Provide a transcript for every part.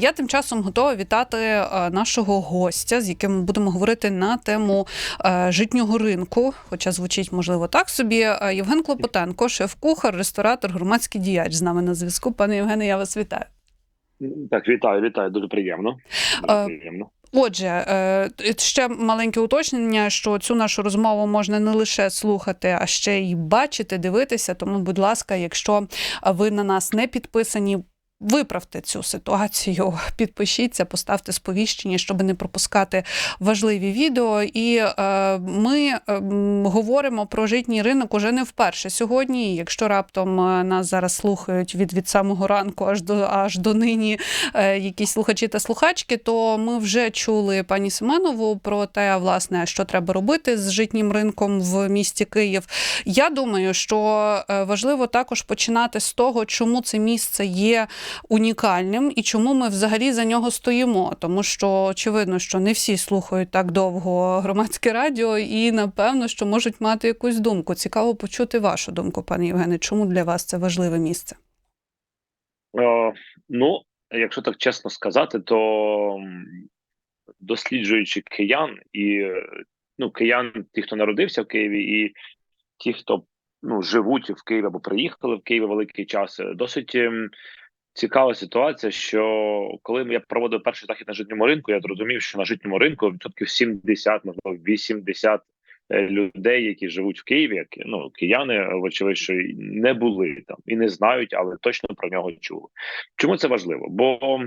Я тим часом готова вітати е, нашого гостя, з яким ми будемо говорити на тему е, житнього ринку. Хоча звучить можливо так собі. Е, Євген Клопотенко, шеф-кухар, ресторатор, громадський діяч з нами на зв'язку. Пане Євгене, я вас вітаю. Так, вітаю, вітаю, дуже приємно. Дуже приємно. Отже, ще маленьке уточнення, що цю нашу розмову можна не лише слухати, а ще й бачити, дивитися. Тому, будь ласка, якщо ви на нас не підписані. Виправте цю ситуацію, підпишіться, поставте сповіщення, щоб не пропускати важливі відео. І е, ми е, говоримо про житній ринок уже не вперше сьогодні. Якщо раптом е, нас зараз слухають від, від самого ранку аж до аж до нині е, якісь слухачі та слухачки, то ми вже чули пані Семенову про те, власне, що треба робити з житнім ринком в місті Київ. Я думаю, що е, важливо також починати з того, чому це місце є унікальним і чому ми взагалі за нього стоїмо. Тому що очевидно, що не всі слухають так довго громадське радіо, і напевно, що можуть мати якусь думку. Цікаво почути вашу думку, пане Євгене. Чому для вас це важливе місце? Е, ну, якщо так чесно сказати, то досліджуючи киян і ну, киян, ті, хто народився в Києві, і ті, хто ну, живуть в Києві або приїхали в Києві великий час, е, досить ем, цікава ситуація, що коли я проводив перший захід на житньому ринку, я зрозумів, що на житньому ринку відсотків 70, можливо, 80 е, людей, які живуть в Києві, які ну кияни, вочевидь, що не були там і не знають, але точно про нього чули. Чому це важливо? Бо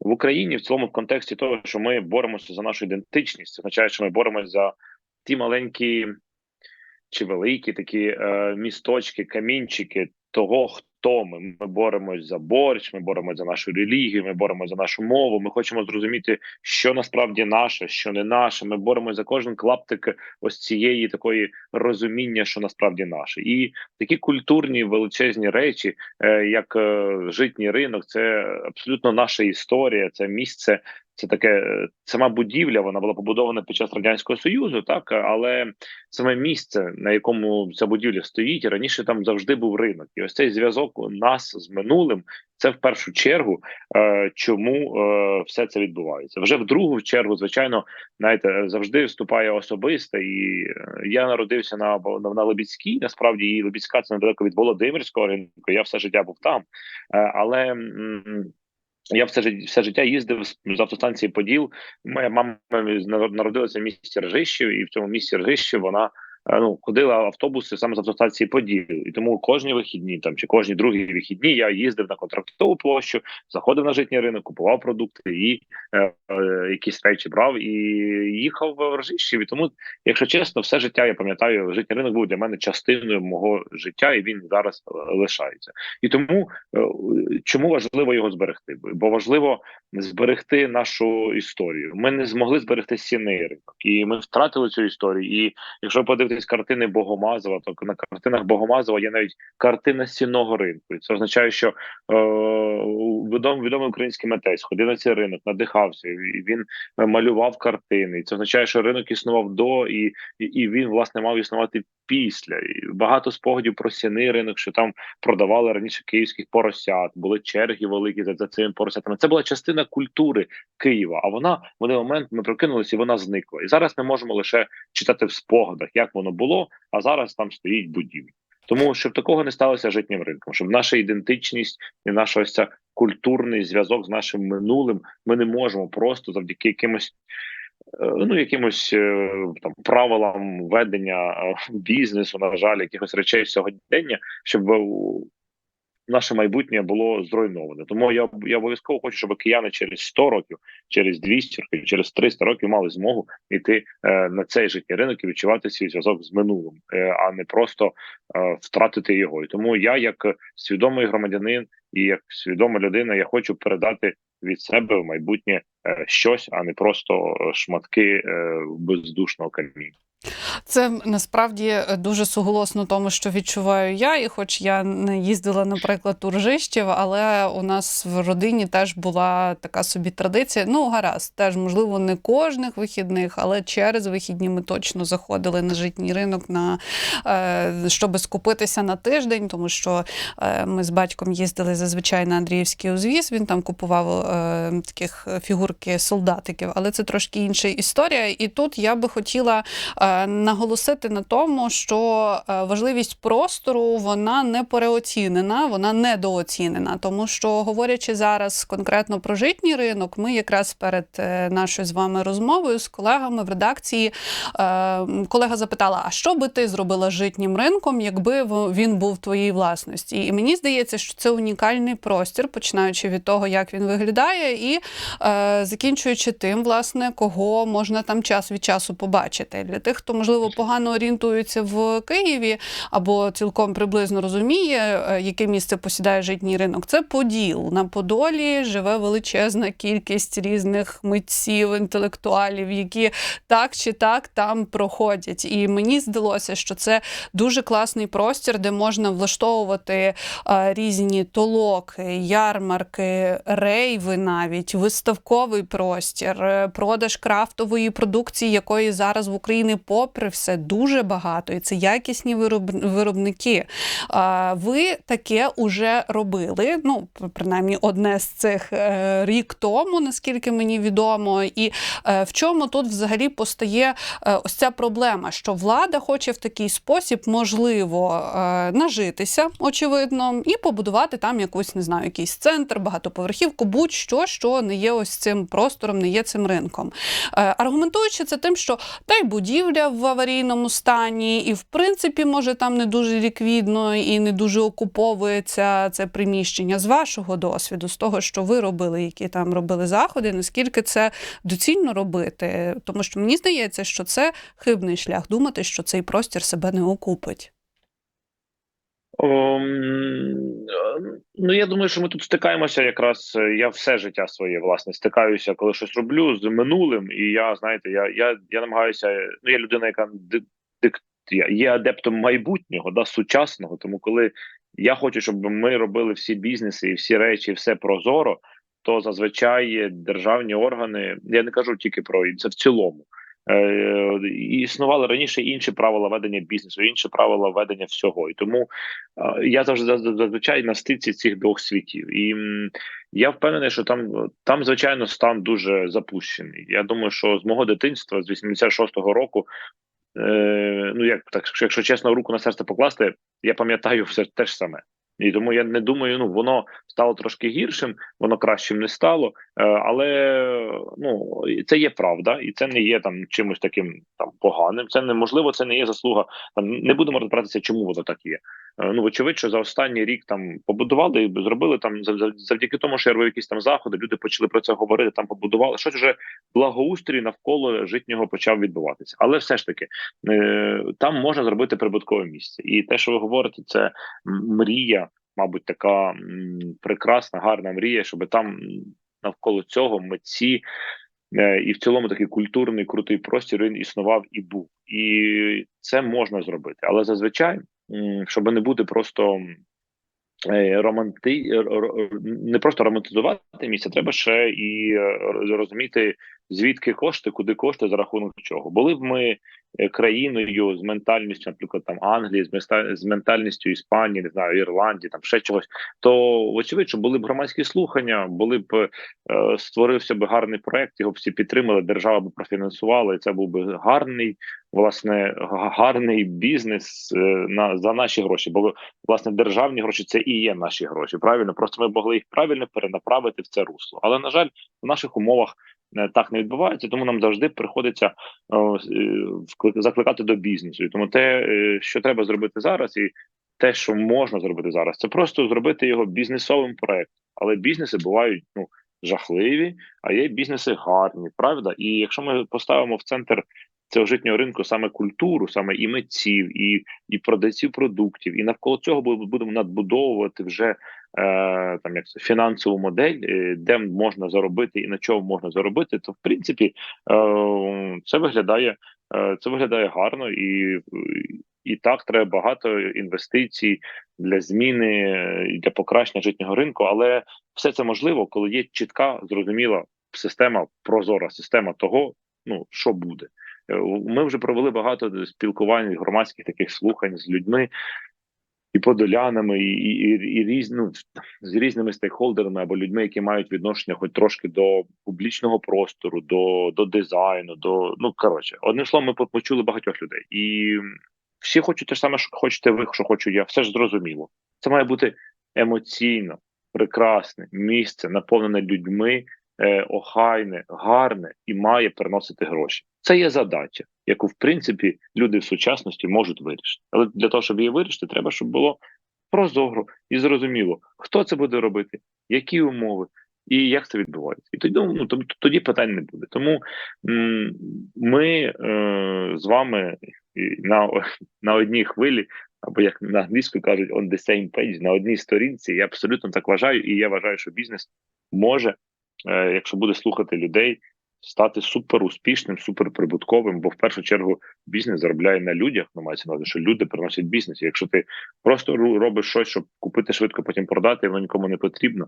в Україні в цілому в контексті того, що ми боремося за нашу ідентичність, означає, що ми боремося за ті маленькі чи великі такі е, місточки, камінчики того, хто ми. Ми боремось за борщ, ми боремось за нашу релігію, ми боремось за нашу мову. Ми хочемо зрозуміти, що насправді наше, що не наше. Ми боремось за кожен клаптик ось цієї такої розуміння, що насправді наше, і такі культурні величезні речі, е, як е, житній ринок, це абсолютно наша історія, це місце. Це таке сама будівля, вона була побудована під час радянського союзу, так але саме місце, на якому ця будівля стоїть, раніше там завжди був ринок, і ось цей зв'язок нас з минулим. Це в першу чергу, е, чому е, все це відбувається. Вже в другу чергу, звичайно, знаєте, завжди вступає особисте. І е, я народився на на, Лебідській. Насправді і Лебідська це недалеко від Володимирського ринку. Я все життя був там, але. Я все все життя їздив з автостанції Поділ. Моя мама народилася в місті Ржищів, і в цьому місті Ржищів вона ну ходила автобуси саме з автостанції Поділ. І тому кожні вихідні там чи кожні другі вихідні я їздив на контрактову площу, заходив на житній ринок, купував продукти і е, е, якісь речі брав і їхав в Ржищів. Тому, якщо чесно, все життя я пам'ятаю, житній ринок був для мене частиною мого життя, і він зараз е, лишається. І тому е, чому важливо його зберегти? Бо важливо зберегти нашу історію. Ми не змогли зберегти сінний ринок, і ми втратили цю історію. І якщо подивитись картини Богомазова, то на картинах Богомазова є навіть картина сінного ринку. І це означає, що е, відомий, відомий український митець ходив на цей ринок, надихався. і Він малював картини. І Це означає, що ринок існував до і, і, він власне мав існувати після. І Багато спогадів про сіний ринок, що там продавали раніше київських поросят, були черги великі за, за цими поросятами. Це була частина культури Києва. А вона в один момент ми прокинулися, і вона зникла. І зараз ми можемо лише читати в спогадах, як воно було. А зараз там стоїть будівля. Тому щоб такого не сталося житнім ринком, щоб наша ідентичність і наш ось культурний зв'язок з нашим минулим ми не можемо просто завдяки якимось. Ну, якимось там правилам ведення бізнесу, на жаль, якихось речей сьогодення, щоб наше майбутнє було зруйноване. Тому я я обов'язково хочу, щоб кияни через 100 років, через 200 років, через 300 років мали змогу йти е, на цей життєвий ринок і відчувати свій зв'язок з минулим, е, а не просто е, втратити його. І тому я, як свідомий громадянин і як свідома людина, я хочу передати від себе в майбутнє е, щось, а не просто шматки е, бездушного каміння. Це насправді е, дуже суголосно тому, що відчуваю я. І хоч я не їздила, наприклад, у Ржищів, але у нас в родині теж була така собі традиція. Ну, гаразд, теж можливо не кожних вихідних, але через вихідні ми точно заходили на житній ринок на е, щоб скупитися на тиждень, тому що е, ми з батьком їздили зазвичай на Андріївський узвіз. Він там купував таких фігурки солдатиків, але це трошки інша історія. І тут я би хотіла е, наголосити на тому, що е, важливість простору вона не переоцінена, вона недооцінена. Тому що, говорячи зараз конкретно про житній ринок, ми якраз перед е, нашою з вами розмовою з колегами в редакції е, колега запитала: а що би ти зробила з житнім ринком, якби він був твоїй власності? І мені здається, що це унікальний простір, починаючи від того, як він виглядає, і закінчуючи тим, власне, кого можна там час від часу побачити. Для тих, хто можливо погано орієнтується в Києві або цілком приблизно розуміє, е, яке місце посідає житній ринок. Це Поділ. На Подолі живе величезна кількість різних митців, інтелектуалів, які так чи так там проходять. І мені здалося, що це дуже класний простір, де можна влаштовувати е, різні толоки, ярмарки, рейви, навіть виставковий простір, е, продаж крафтової продукції, якої зараз в Україні, попри все, дуже багато, і це якісні вироб- виробники. Ви таке уже робили. Ну, принаймні, одне з цих е, рік тому, наскільки мені відомо. І е, в чому тут взагалі постає е, ось ця проблема, що влада хоче в такий спосіб, можливо, нажитися, очевидно, і побудувати там якусь, не знаю, якийсь центр, багатоповерхівку, будь-що, що не є ось цим простором, не є цим ринком. Аргументуючи це тим, що та й будівля в аварійному стані, і в принципі, може, там не дуже ліквідно і не дуже окуповується це приміщення з вашого досвіду, з того, що ви робили, які там робили заходи, наскільки це доцільно робити? Тому що мені здається, що це хибний шлях думати, що цей простір себе не окупить. Ом, е, ну, я думаю, що ми тут стикаємося якраз. е, Я все життя своє власне стикаюся, коли щось роблю з минулим. І я знаєте, я я, я намагаюся. Ну, я людина, яка дик, є адептом майбутнього, да, сучасного. Тому коли я хочу, щоб ми робили всі бізнеси і всі речі, все прозоро, то зазвичай державні органи, я не кажу тільки про це в цілому. Е, і існували раніше інші правила ведення бізнесу, інші правила ведення всього. І тому е, я завжди зазвичай на стиці цих двох світів. І я впевнений, що там, там, звичайно, стан дуже запущений. Я думаю, що з мого дитинства, з 86-го року, е, ну як так, якщо чесно, руку на серце покласти, я пам'ятаю все те ж саме. І тому я не думаю, ну воно стало трошки гіршим, воно кращим не стало. Е, але ну це є правда, і це не є там чимось таким там поганим. Це неможливо, це не є заслуга. Там не будемо розбиратися, чому воно так є. Е, ну вочевидь, що за останній рік там побудували і зробили там зав- зав- завдяки тому, що я робив якісь там заходи. Люди почали про це говорити. Там побудували щось вже благоустрій навколо житнього почав відбуватися. Але все ж таки е, там можна зробити прибуткове місце, і те, що ви говорите, це мрія. Мабуть, така прекрасна, гарна мрія, щоб там навколо цього митці е, і в цілому такий культурний крутий простір він існував і був. І це можна зробити. Але зазвичай, щоб не бути просто е, романти... р- не просто романтизувати місце, треба ще і е, розуміти, звідки кошти, куди кошти, за рахунок чого. Були б ми е, країною з ментальністю, наприклад, там Англії, з з ментальністю Іспанії, не знаю, Ірландії, там ще чогось, то очевидь, що були б громадські слухання, були б е, створився б гарний проект, його б всі підтримали, держава б профінансувала, і це був би гарний, власне, гарний бізнес е, на за наші гроші. Бо власне державні гроші це і є наші гроші. Правильно, просто ми могли їх правильно перенаправити в це русло. Але на жаль, в наших умовах е, так не відбувається, тому нам завжди приходиться е, вкли- закликати до бізнесу. І тому те, е, що треба зробити зараз, і те, що можна зробити зараз, це просто зробити його бізнесовим проектом. Але бізнеси бувають ну жахливі, а є бізнеси гарні, правда? І якщо ми поставимо в центр цього житнього ринку саме культуру, саме і митців, і, і продавців продуктів, і навколо цього бу- будемо надбудовувати вже е, там як це, фінансову модель, е, де можна заробити і на чому можна заробити, то в принципі е, це виглядає Е, Це виглядає гарно і, і так треба багато інвестицій для зміни для покращення житнього ринку, але все це можливо, коли є чітка, зрозуміла система, прозора система того, ну що буде. Е, Ми вже провели багато спілкувань, громадських таких слухань з людьми і подолянами, і, і, і, різ, ну, з різними стейкхолдерами або людьми, які мають відношення хоч трошки до публічного простору, до, до дизайну, до ну коротше, одним словом, ми почули багатьох людей, і всі хочуть те ж саме, що хочете ви, що хочу я. Все ж зрозуміло. Це має бути емоційно, прекрасне місце, наповнене людьми, е, охайне, гарне і має приносити гроші. Це є задача, яку в принципі люди в сучасності можуть вирішити. Але для того, щоб її вирішити, треба, щоб було прозоро і зрозуміло, хто це буде робити, які умови. І як це відбувається, і тоді ну тоді, тоді питань не буде. Тому ми е, з вами на, на одній хвилі, або як на англійською кажуть, on the same page, на одній сторінці. Я абсолютно так вважаю, і я вважаю, що бізнес може, якщо буде слухати людей, стати супер успішним, супер прибутковим. Бо в першу чергу бізнес заробляє на людях. Ну мається на увазі, що люди приносять бізнес. Якщо ти просто робиш щось, щоб купити швидко, потім продати, і воно нікому не потрібно,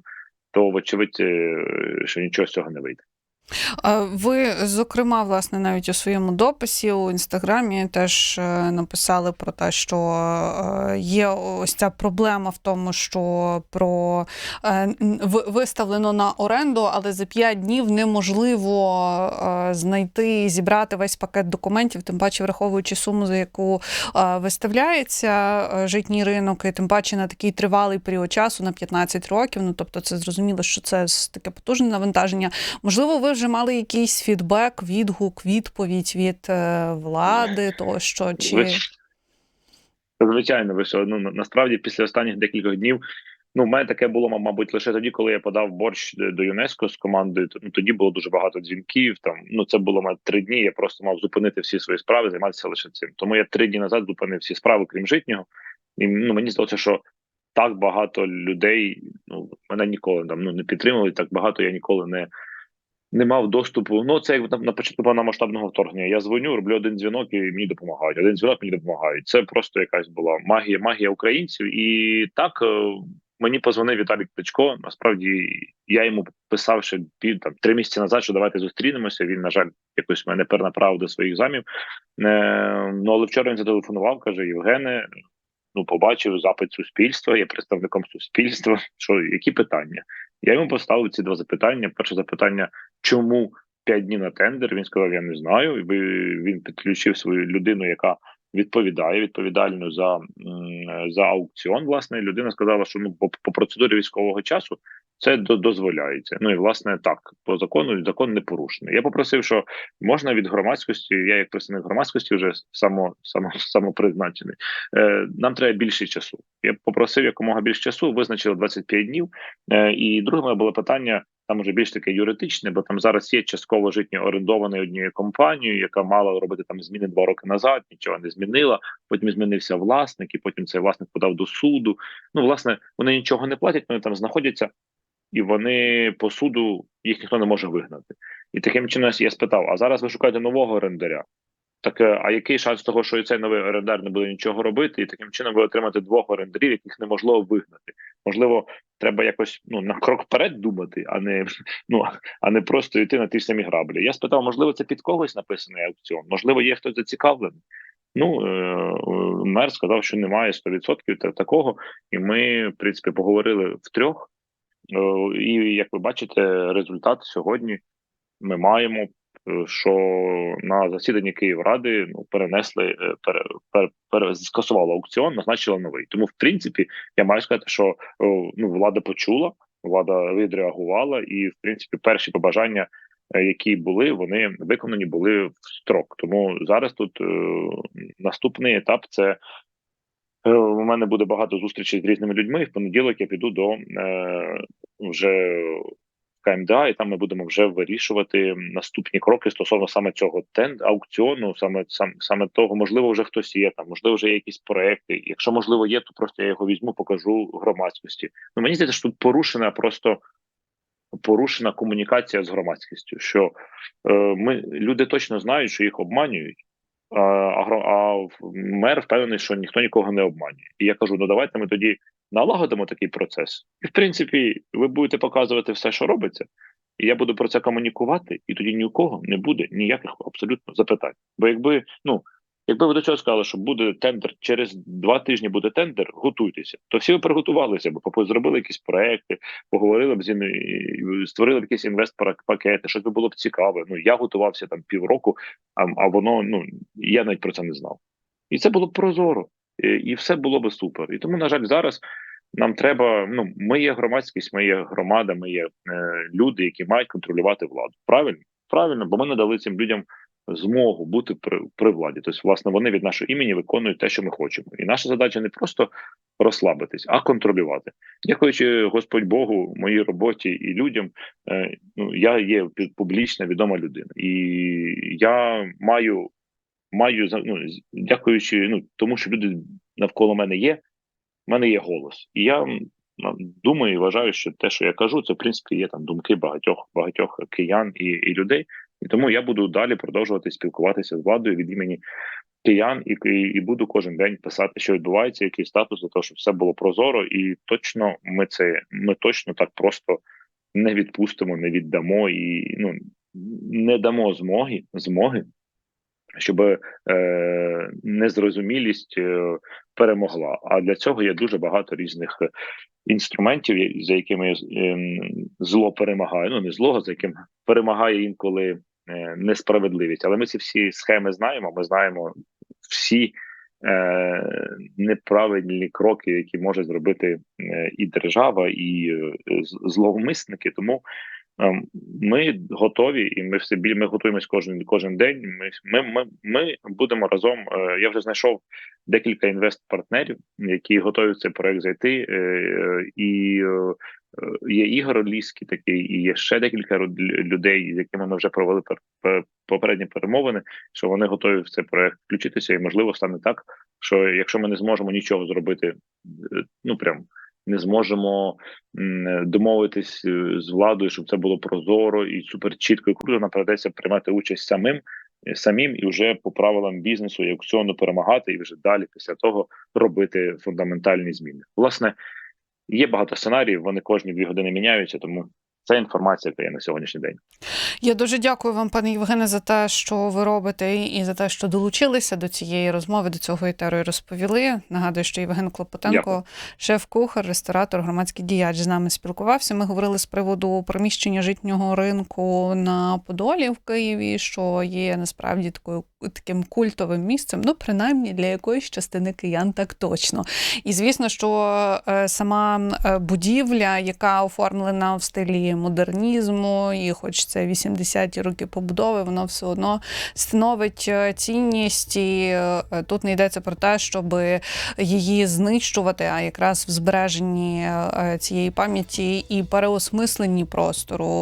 то вочевидь, е, що нічого з цього не вийде. Ви, зокрема, власне, навіть у своєму дописі у інстаграмі теж е, написали про те, що е, є ось ця проблема в тому, що про е, виставлено на оренду, але за 5 днів неможливо знайти і зібрати весь пакет документів, тим паче враховуючи суму, за яку виставляється житній ринок, і тим паче на такий тривалий період часу на 15 років. Ну тобто, це зрозуміло, що це таке потужне навантаження. Можливо, ви вже мали якийсь фідбек, відгук, відповідь від е, влади, тощо чи Звичайно, ви що ну насправді після останніх декількох днів. Ну, в мене таке було, мабуть, лише тоді, коли я подав борщ до ЮНЕСКО з командою. Ну тоді було дуже багато дзвінків. Там ну це було мабуть, три дні. Я просто мав зупинити всі свої справи, займатися лише цим. Тому я три дні назад зупинив всі справи, крім житнього. І ну мені здалося, що так багато людей ну мене ніколи там ну не підтримували. Так багато я ніколи не. Не мав доступу. Ну це як на, на початку повномасштабного вторгнення. Я дзвоню, роблю один дзвінок і мені допомагають. Один дзвінок мені допомагають. Це просто якась була магія, магія українців. І так е, мені позвонив Віталій Кличко. Насправді я йому писав ще пів там три місяці назад, що давайте зустрінемося. Він, на жаль, якось мене перенаправив до своїх замів. Е, ну але вчора він зателефонував, каже: Євгене, ну побачив запит суспільства, є представником суспільства. Що які питання? Я йому поставив ці два запитання. Перше запитання: чому п'ять днів на тендер? Він сказав: Я не знаю. Він підключив свою людину, яка відповідає відповідальну за, за аукціон. Власне, людина сказала, що ну по, по процедурі військового часу це до- дозволяється. Ну і власне так по закону закон не порушений. Я попросив, що можна від громадськості. Я як представник громадськості вже само, само самопризначений. Е, нам треба більше часу. Я попросив якомога більше часу, визначили 25 днів. Е, і моє було питання. Там уже більш таке юридичне, бо там зараз є частково житнє орендовані однією компанією, яка мала робити там зміни два роки назад, нічого не змінила. Потім змінився власник, і потім цей власник подав до суду. Ну, власне, вони нічого не платять, вони там знаходяться, і вони по суду їх ніхто не може вигнати. І таким чином я спитав: а зараз ви шукаєте нового орендаря? Так, е, а який шанс того, що і цей новий орендар не буде нічого робити, і таким чином ви отримаєте двох орендарів, яких неможливо вигнати? Можливо, треба якось ну на крок вперед думати, а не ну а не просто йти на ті самі граблі. Я спитав, можливо, це під когось написаний аукціон, можливо, є хтось зацікавлений. Ну е, мер сказав, що немає 100% та- такого, і ми, в принципі, поговорили втрьох. Е, І як ви бачите, результат сьогодні ми маємо, що на засіданні Київради ну перенесли е, пере, пере, пере, скасували аукціон, назначила новий. Тому, в принципі, я маю сказати, що ну влада почула, влада відреагувала, і в принципі перші побажання, е, які були, вони виконані були в строк. Тому зараз тут е, наступний етап це. Е, У мене буде багато зустрічей з різними людьми. і В понеділок я піду до е, вже КМДА, і там ми будемо вже вирішувати наступні кроки стосовно саме цього тенд аукціону, саме сам саме того, можливо, вже хтось є там, можливо, вже є якісь проекти. Якщо можливо є, то просто я його візьму, покажу громадськості. Ну мені здається, що тут порушена просто порушена комунікація з громадськістю. Що е, ми люди точно знають, що їх обманюють. А, мер впевнений, що ніхто нікого не обманює. І я кажу: ну давайте ми тоді налагодимо такий процес. І в принципі, ви будете показувати все, що робиться, і я буду про це комунікувати, і тоді ні у кого не буде ніяких абсолютно запитань. Бо якби ну. Якби ви до цього сказали, що буде тендер через два тижні буде тендер, готуйтеся. То всі ви приготувалися б, зробили якісь проекти, поговорили б з створили б якісь інвестпакети, щось би було б цікаве. Ну я готувався там півроку, а, а воно ну я навіть про це не знав. І це було б прозоро, і, і все було б супер. І тому, на жаль, зараз нам треба. Ну, ми є громадськість, ми є громада, ми є е, люди, які мають контролювати владу. Правильно, правильно, бо ми надали цим людям змогу бути при, при владі. Тобто, власне, вони від нашого імені виконують те, що ми хочемо. І наша задача не просто розслабитись, а контролювати. Дякуючи Господь Богу, моїй роботі і людям. Е, ну я є публічна відома людина, і я маю маю ну, дякуючи ну тому, що люди навколо мене є. в мене є голос, і я думаю і вважаю, що те, що я кажу, це в принципі є там думки багатьох багатьох киян і, і людей. І тому я буду далі продовжувати спілкуватися з владою від імені киян, і, і, і буду кожен день писати, що відбувається, який статус для того, щоб все було прозоро, і точно ми це ми точно так просто не відпустимо, не віддамо і ну не дамо змоги змоги, щоб е, незрозумілість е, перемогла. А для цього є дуже багато різних інструментів, за якими е, зло перемагає. Ну не зло, за яким перемагає інколи несправедливість. Але ми ці всі схеми знаємо. Ми знаємо всі е, неправильні кроки, які може зробити е, і держава, і е, зловмисники. Тому Ми готові, і ми все. Ми готуємось кожен кожен день. Ми ми, ми, ми будемо разом. е, Я вже знайшов декілька інвест-партнерів, які готові в цей проект зайти. е, е, І е, е, є Ігор Ліський такий, і є ще декілька людей, з якими ми вже провели пер- пер- попередні перемовини. Що вони готові в цей проект включитися, і можливо стане так, що якщо ми не зможемо нічого зробити, е, ну прям не зможемо домовитись е, з владою, щоб це було прозоро і супер чітко і круто. Нам придеться приймати участь самим е, самим і вже по правилам бізнесу і аукціону перемагати, і вже далі після того робити фундаментальні зміни. Власне, є багато сценаріїв, вони кожні дві години міняються, тому це інформація, яка є на сьогоднішній день. Я дуже дякую вам, пане Євгене, за те, що ви робите, і за те, що долучилися до цієї розмови, до цього етеру і розповіли. Нагадую, що Євген Клопотенко, шеф-кухар, ресторатор, громадський діяч з нами спілкувався. Ми говорили з приводу приміщення житнього ринку на Подолі в Києві, що є насправді такою таким культовим місцем, ну принаймні для якоїсь частини киян, так точно. І звісно, що е, сама е, будівля, яка оформлена в стилі модернізму, і хоч це 80-ті роки побудови, воно все одно становить е, цінність, і тут не йдеться про те, щоб її знищувати, а якраз в збереженні цієї пам'яті і переосмисленні простору